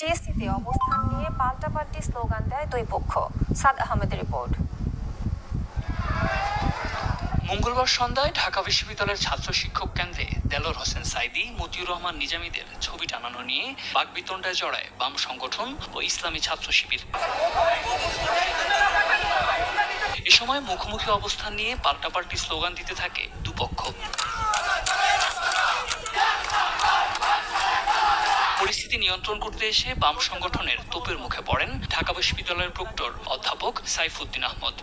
টিএসসিতে অবস্থান নিয়ে পাল্টাপাল্টি স্লোগান দেয় দুই পক্ষ। সাদ আহমেদের রিপোর্ট। মঙ্গলবার সন্ধ্যায় ঢাকা বিশ্ববিদ্যালয়ের ছাত্র শিক্ষক কেন্দ্রে দেলোর হোসেন সাইদি, মতিউর রহমান নিজামীদের ছবি টানানো নিয়ে বাগবিতণ্ডায় জড়ায় বাম সংগঠন ও ইসলামী ছাত্র শিবির। এ সময় মুখোমুখি অবস্থান নিয়ে পাল্টাপাল্টি স্লোগান দিতে থাকে দুপক্ষ। পরিস্থিতি নিয়ন্ত্রণ করতে এসে বাম সংগঠনের তোপের মুখে পড়েন ঢাকা বিশ্ববিদ্যালয়ের প্রক্টর অধ্যাপক সাইফুদ্দিন আহমদ।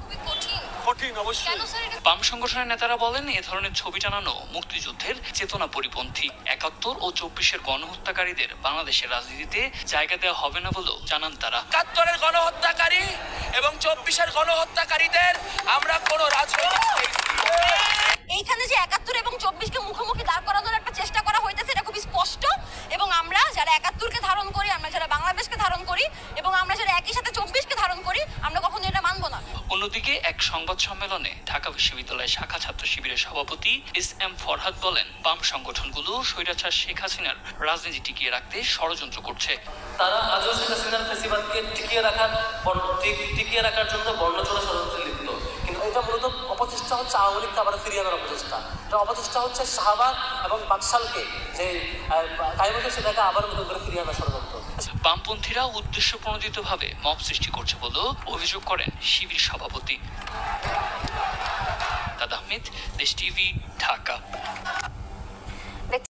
বাম সংগঠনের নেতারা বলেন এ ধরনের ছবি টানানো মুক্তিযুদ্ধের চেতনা পরিপন্থী একাত্তর ও চব্বিশের গণহত্যাকারীদের বাংলাদেশের রাজনীতিতে জায়গা দেওয়া হবে না বলেও জানান তারা। একাত্তরের গণহত্যাকারী এবং চব্বিশের গণহত্যাকারীদের আমরা কোনো রাজনৈতিক। এইখানে যে একাত্তর এবং চব্বিশকে মুখোমুখি দাঁড় করানোর একটা চেষ্টা করা হইতেছে এটা খুবই স্পষ্ট এবং আমরা যারা একাত্তরকে ধারণ করি আমরা যারা বাংলাদেশকে ধারণ করি এবং আমরা যারা একই সাথে চব্বিশকে ধারণ করি আমরা কখনো এটা মানবো না অন্যদিকে এক সংবাদ সম্মেলনে ঢাকা বিশ্ববিদ্যালয় শাখা ছাত্র শিবিরের সভাপতি এস এম ফরহাদ বলেন, বাম সংগঠনগুলো স্বৈরাচার শেখ হাসিনার রাজনীতি টিকিয়ে রাখতে ষড়যন্ত্র করছে। তারা আজও শেখ হাসিনার ফেসিবাদকে টিকিয়ে রাখার টিকিয়ে রাখার জন্য বর্ণচোরা ষড়যন্ত্রে লিপ্ত। কিন্তু এটা মূলত অপচেষ্টা হচ্ছে আওয়ামী লীগকে আবার ফিরিয়ে আনার অপচেষ্টা। এটা অপচেষ্টা হচ্ছে শাহবাগ এবং বাকশালকে যে কায়মতে সেটাকে আবার নতুন করে ফিরিয়ে আনার ষড়যন্ত্র। বামপন্থীরা উদ্দেশ্য প্রণোদিতভাবে মব সৃষ্টি করছে বলেও অভিযোগ করেন শিবির সভাপতি। দাদা আহমেদ, দেশ টিভি, ঢাকা।